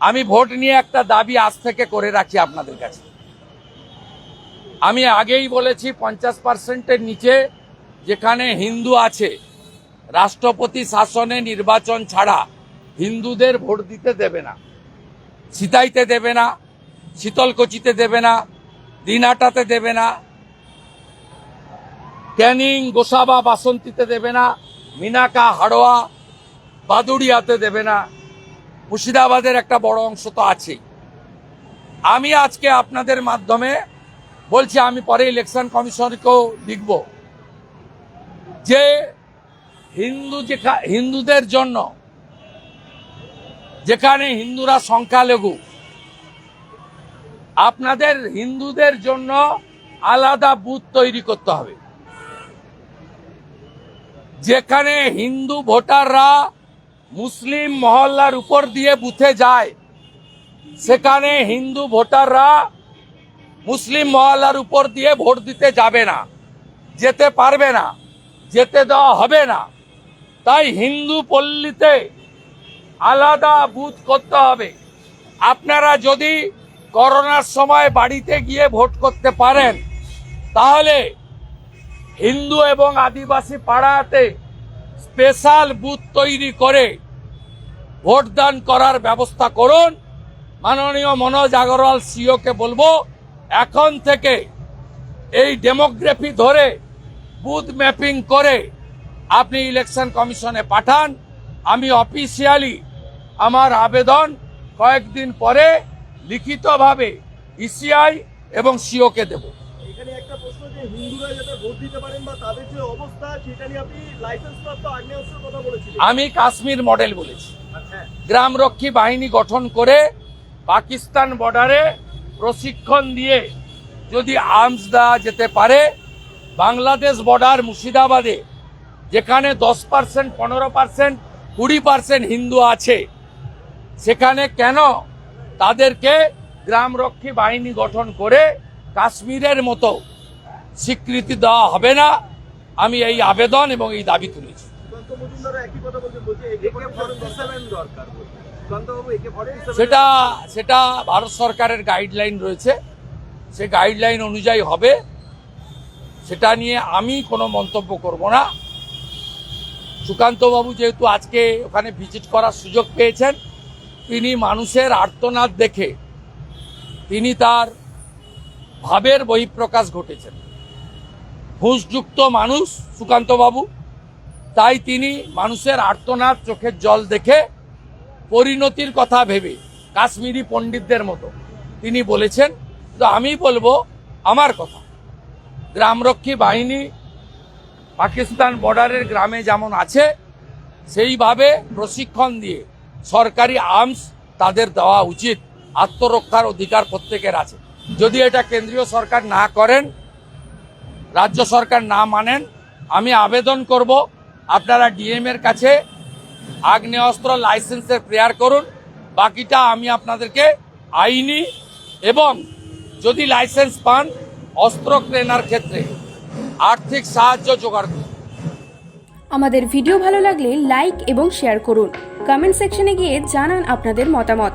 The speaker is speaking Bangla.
আমি ভোট নিয়ে একটা দাবি আজ থেকে করে রাখি আপনাদের কাছে। আমি আগেই বলেছি পঞ্চাশ পার্সেন্টের নিচে যেখানে হিন্দু আছে, রাষ্ট্রপতি শাসনে নির্বাচন ছাড়া হিন্দুদের ভোট দিতে দেবে না সিতাইতে দেবে না, শীতলকুচিতে দেবে না দিনাটাতে দেবে না, ক্যানিং, গোসাবা, বাসন্তীতে দেবে না, মিনাকা, হাড়োয়া, বাদুড়িয়াতে দেবে না। মুর্শিদাবাদের একটা বড় অংশ তো আছেই। আমি আজকে আপনাদের মাধ্যমে বলছি, আমি পরে ইলেকশন কমিশনকেও লিখব যে হিন্দু যেখা, হিন্দুদের জন্য যেখানে হিন্দুরা সংখ্যালঘু, আপনাদের হিন্দুদের জন্য আলাদা বুথ তৈরি করতে হবে। যেখানে হিন্দু ভোটাররা মুসলিম মহল্লার উপর দিয়ে বুথে যায়। সেখানে হিন্দু ভোটাররা মুসলিম মহল্লার উপর দিয়ে ভোট দিতে যাবে না, যেতে পারবে না, যেতে দেওয়া হবে না। তাই হিন্দু পল্লীতে আলাদা বুথ করতে হবে। আপনারা যদি করোনার সময় বাড়িতে গিয়ে ভোট করতে পারেন, তাহলে হিন্দু এবং আদিবাসী পাড়াতে স্পেশাল বুথ তৈরি করে ভোটদান করার ব্যবস্থা করুন। মাননীয় মনোজ আগরওয়াল সিওকে বলব, এখন থেকে এই ডেমোগ্রাফি ধরে বুথ ম্যাপিং করে আপনি ইলেকশন কমিশনে পাঠান। আমি অফিসিয়ালি আমার আবেদন কয়েকদিন পরে লিখিতভাবে ইসিআই এবং সিওকে দেবো। একটা প্রশ্ন যে হিন্দুরা যাতে ভোট দিতে পারেন বা তাদের যে অবস্থা সেটা নিয়ে আপনি লাইসেন্স প্রাপ্ত আগ্নেয়াস্ত্রের কথা বলেছিলেন। আমি কাশ্মীর মডেল বলেছি। আচ্ছা। গ্রামরক্ষী বাহিনী গঠন করে পাকিস্তান বর্ডারে প্রশিক্ষণ দিয়ে যদি আর্মস দেওয়া যেতে পারে বাংলাদেশ বর্ডার মুর্শিদাবাদে যেখানে দশ পার্সেন্ট পনেরো পার্সেন্ট কুড়ি পার্সেন্ট হিন্দু আছে সেখানে কেন তাদেরকে গ্রামরক্ষী বাহিনী গঠন করে কাশ্মীরের মতো স্বীকৃতি দেওয়া হবে না। আমি এই আবেদন এবং এই দাবি তুলেছি। সেটা সেটা ভারত সরকারের গাইডলাইন রয়েছে। সে গাইডলাইন অনুযায়ী হবে। সেটা নিয়ে আমি কোনো মন্তব্য করব না। সুকান্তবাবু যেহেতু আজকে ওখানে ভিজিট করার সুযোগ পেয়েছেন তিনি মানুষের আর্তনাদ দেখে তিনি তার ভাবের বহিঃপ্রকাশ ঘটেছেন। ঘুষযুক্ত মানুষ সুকান্তবাবু। তাই তিনি মানুষের আর্তনাদ চোখের জল দেখে পরিণতির কথা ভেবে, কাশ্মীরি পণ্ডিতদের মতো তিনি বলেছেন তো আমি বলব আমার কথা। গ্রামরক্ষী বাহিনী পাকিস্তান বর্ডারের গ্রামে যেমন আছে, সেইভাবে প্রশিক্ষণ দিয়ে সরকারি আর্মস তাদের দেওয়া উচিত। আত্মরক্ষার অধিকার প্রত্যেকের আছে। যদি এটা কেন্দ্রীয় সরকার না করেন রাজ্য সরকার না মানেন, আমি আবেদন করব, আপনারা ডিএম এর কাছে আগ্নেয়াস্ত্র লাইসেন্সের প্রেয়ার করুন, বাকিটা আমি আপনাদেরকে আইনি এবং যদি লাইসেন্স পান, অস্ত্র কেনার ক্ষেত্রে আর্থিক সাহায্য জোগাড় করুন। আমাদের ভিডিও ভালো লাগলে লাইক এবং শেয়ার করুন। কমেন্ট সেকশনে গিয়ে জানান আপনাদের মতামত।